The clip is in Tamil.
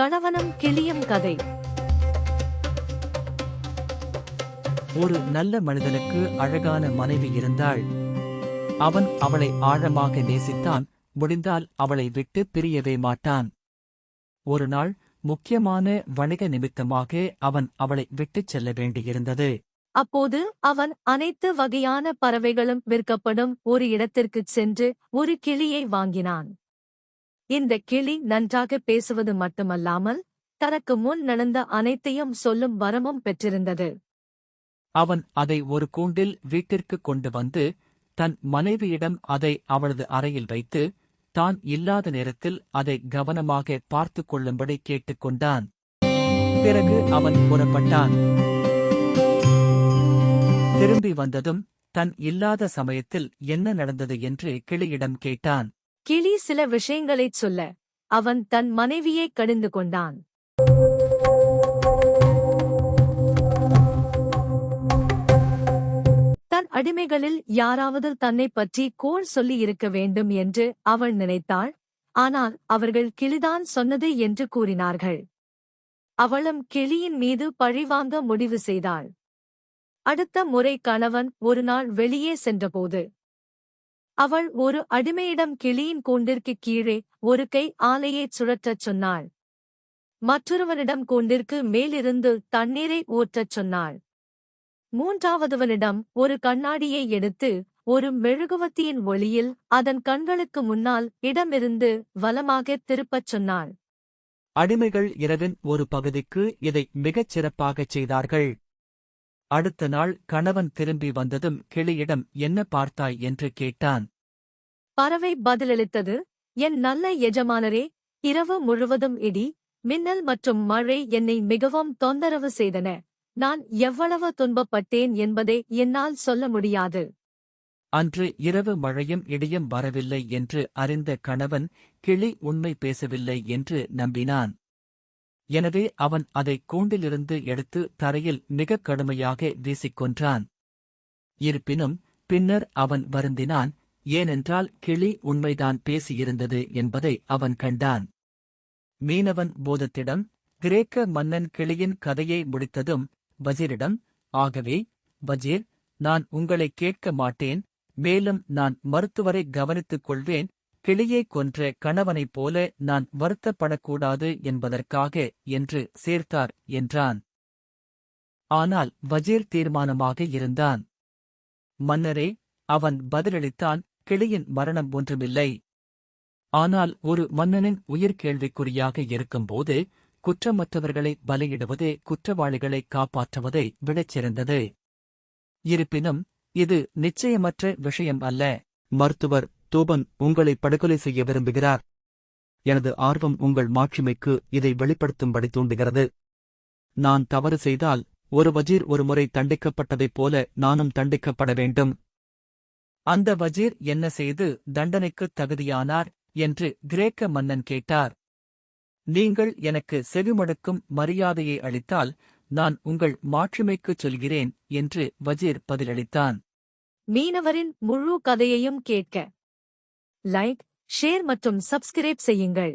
கணவனும் கிளியும் கதை. ஒரு நல்ல மனிதனுக்கு அழகான மனைவி இருந்தாள். அவன் அவளை ஆழமாக நேசித்தான் முடிந்தால் அவளை விட்டு பிரியவே மாட்டான். ஒரு நாள் முக்கியமான வணிக நிமித்தமாக அவன் அவளை விட்டுச் செல்ல வேண்டியிருந்தது. அப்போது அவன் அனைத்து வகையான பறவைகளும் விற்கப்படும் ஒரு இடத்திற்குச் சென்று ஒரு கிளியை வாங்கினான். இந்த கிளி நன்றாக பேசுவது மட்டுமல்லாமல் தனக்கு முன் நடந்த அனைத்தையும் சொல்லும் வரமும் பெற்றிருந்தது. அவன் அதை ஒரு கூண்டில் வீட்டிற்கு கொண்டு வந்து தன் மனைவியிடம் அதை அவளது அறையில் வைத்து தான் இல்லாத நேரத்தில் அதை கவனமாக பார்த்துக் கொள்ளும்படி கேட்டுக்கொண்டான் பிறகு அவன் புறப்பட்டான். திரும்பி வந்ததும் தன் இல்லாத சமயத்தில் என்ன நடந்தது என்று கிளியிடம் கேட்டான். கிளி சில விஷயங்களைச் சொல்ல அவன் தன் மனைவியைக் கடிந்து கொண்டான். தன் அடிமைகளில் யாராவது தன்னைப் பற்றி கோள் சொல்லி இருக்க வேண்டும் என்று அவள் நினைத்தாள். ஆனால் அவர்கள் கிளிதான் சொன்னது என்று கூறினார்கள். அவளும் கிளியின் மீது பழிவாங்க முடிவு செய்தாள். அடுத்த முறை கணவன் ஒரு நாள் வெளியே சென்றபோது அவள் ஒரு அடிமையிடம் கிளியின் கூண்டிற்கு கீழே ஒரு கை ஆலையைச் சுழற்றச் சொன்னாள். மற்றொருவனிடம் கூண்டிற்கு மேலிருந்து தண்ணீரை ஊற்றச் சொன்னாள். மூன்றாவதுவனிடம் ஒரு கண்ணாடியை எடுத்து ஒரு மெழுகுவத்தியின் ஒளியில் அதன் கண்களுக்கு முன்னால் இடமிருந்து வலமாகத் திருப்பச் சொன்னாள். அடிமைகள் இரவின் ஒரு பகுதிக்கு இதை மிகச் சிறப்பாகச் செய்தார்கள். அடுத்த நாள் கணவன் திரும்பி வந்ததும் கிளியிடம் என்ன பார்த்தாய்? என்று கேட்டான். பறவை பதிலளித்தது என் நல்ல எஜமானரே இரவு முழுவதும் இடி மின்னல் மற்றும் மழை என்னை மிகவும் தொந்தரவு செய்தன. நான் எவ்வளவு துன்பப்பட்டேன் என்பதை என்னால் சொல்ல முடியாது. அன்று இரவு மழையும் இடியும் வரவில்லை என்று அறிந்த கணவன் கிளி உண்மை பேசவில்லை என்று நம்பினான். எனவே அவன் அதை கூண்டிலிருந்து எடுத்து தரையில் மிகக் கடுமையாக வீசிக் கொன்றான் இருப்பினும் பின்னர் அவன் வருந்தினான் ஏனென்றால் கிளி உண்மைதான் பேசியிருந்தது என்பதை அவன் கண்டான். மீனவன் போதத்திடம் கிரேக்க மன்னன் கிளியின் கதையை முடித்ததும் வஜீரிடம் ஆகவே வஜீர் நான் உங்களை கேட்க மாட்டேன் மேலும் நான் மருத்துவரை கவனித்துக் கொள்வேன் கிளியை கொன்ற கணவனைப் போல நான் வருத்தப்படக்கூடாது என்பதற்காக என்று சேர்த்தார் என்றான். ஆனால் வஜீர் தீர்மானமாக இருந்தான். மன்னரே அவன் பதிலளித்தான் கிளியின் மரணம் ஒன்றுமில்லை. ஆனால் ஒரு மன்னனின் உயிர் கேள்விக்குறியாக இருக்கும்போது குற்றமற்றவர்களை பலியிடுவது குற்றவாளிகளை காப்பாற்றுவதை விடச் சிறந்தது. இருப்பினும் இது நிச்சயமற்ற விஷயம் அல்ல. மருத்துவர் தூபன் உங்களை படுகொலை செய்ய விரும்புகிறார். எனது ஆர்வம் உங்கள் மாட்சிமைக்கு இதை வெளிப்படுத்தும்படி தூண்டுகிறது. நான் தவறு செய்தால் ஒரு வஜீர் ஒருமுறை தண்டிக்கப்பட்டதைப் போல நானும் தண்டிக்கப்பட வேண்டும். அந்த வஜீர் என்ன செய்து தண்டனைக்குத் தகுதியானார் என்று கிரேக்க மன்னன் கேட்டார். நீங்கள் எனக்கு செவிமடுக்கும் மரியாதையை அளித்தால் நான் உங்கள் மாட்சிமைக்குச் சொல்கிறேன் என்று வஜீர் பதிலளித்தான். மீனவரின் முழு கதையையும் கேட்க லைக் ஷேர் மற்றும் சப்ஸ்கிரைப் செய்யுங்கள்.